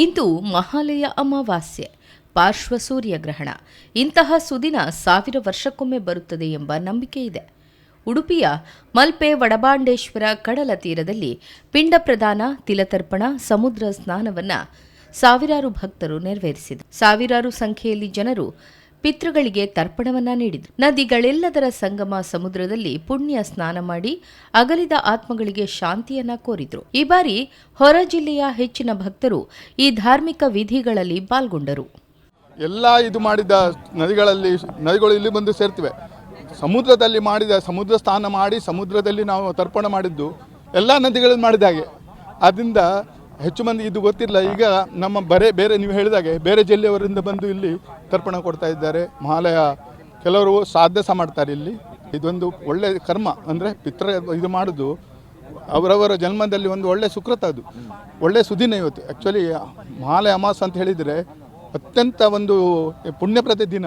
ಇಂದು ಮಹಾಲಯ ಅಮಾವಾಸ್ಯೆ, ಪಾರ್ಶ್ವ ಸೂರ್ಯಗ್ರಹಣ ಇಂತಹ ಸುದಿನ ಸಾವಿರ ವರ್ಷಕ್ಕೊಮ್ಮೆ ಬರುತ್ತದೆ ಎಂಬ ನಂಬಿಕೆ ಇದೆ. ಉಡುಪಿಯ ಮಲ್ಪೆ ವಡಬಾಂಡೇಶ್ವರ ಕಡಲ ತೀರದಲ್ಲಿ ಪಿಂಡ ಪ್ರದಾನ ತಿಲತರ್ಪಣ ಸಮುದ್ರ ಸ್ನಾನವನ್ನ ಸಾವಿರಾರು ಭಕ್ತರು ನೆರವೇರಿಸಿದರು. ಸಾವಿರಾರು ಸಂಖ್ಯೆಯಲ್ಲಿ ಜನರು ಪಿತೃಗಳಿಗೆ ತರ್ಪಣವನ್ನ ನೀಡಿದರು. ನದಿಗಳೆಲ್ಲದರ ಸಂಗಮ ಸಮುದ್ರದಲ್ಲಿ ಪುಣ್ಯ ಸ್ನಾನ ಮಾಡಿ ಅಗಲಿದ ಆತ್ಮಗಳಿಗೆ ಶಾಂತಿಯನ್ನ ಕೋರಿದ್ರು. ಈ ಬಾರಿ ಹೊರ ಜಿಲ್ಲೆಯ ಹೆಚ್ಚಿನ ಭಕ್ತರು ಈ ಧಾರ್ಮಿಕ ವಿಧಿಗಳಲ್ಲಿ ಪಾಲ್ಗೊಂಡರು. ಎಲ್ಲ ಇದು ಮಾಡಿದ ನದಿಗಳಲ್ಲಿ ನದಿಗಳು ಇಲ್ಲಿ ಬಂದು ಸೇರ್ತಿವೆ. ಸಮುದ್ರದಲ್ಲಿ ಮಾಡಿದ ಸಮುದ್ರ ಸ್ನಾನ ಮಾಡಿ ಸಮುದ್ರದಲ್ಲಿ ನಾವು ತರ್ಪಣ ಮಾಡಿದ್ದು ಎಲ್ಲ ನದಿಗಳಲ್ಲಿ ಮಾಡಿದ ಹಾಗೆ. ಆದ್ದರಿಂದ ಹೆಚ್ಚು ಮಂದಿ ಇದು ಗೊತ್ತಿಲ್ಲ. ಈಗ ನಮ್ಮ ಬರೇ, ಬೇರೆ ನೀವು ಹೇಳಿದಾಗೆ, ಬೇರೆ ಜಿಲ್ಲೆಯವರಿಂದ ಬಂದು ಇಲ್ಲಿ ತರ್ಪಣ ಕೊಡ್ತಾ ಇದ್ದಾರೆ. ಮಹಾಲಯ ಕೆಲವರು ಸಾಧ್ಯ ಸಹ ಮಾಡ್ತಾರೆ ಇಲ್ಲಿ. ಇದೊಂದು ಒಳ್ಳೆ ಕರ್ಮ, ಅಂದರೆ ಪಿತ್ರ ಇದು ಮಾಡೋದು. ಅವರವರ ಜನ್ಮದಲ್ಲಿ ಒಂದು ಒಳ್ಳೆ ಸುಕೃತ ಅದು. ಒಳ್ಳೆ ಸುದಿನ ಇವತ್ತು. ಆ್ಯಕ್ಚುಲಿ ಮಹಾಲಯ ಅಮಾಸ ಅಂತ ಹೇಳಿದರೆ ಅತ್ಯಂತ ಒಂದು ಪುಣ್ಯಪ್ರದ ದಿನ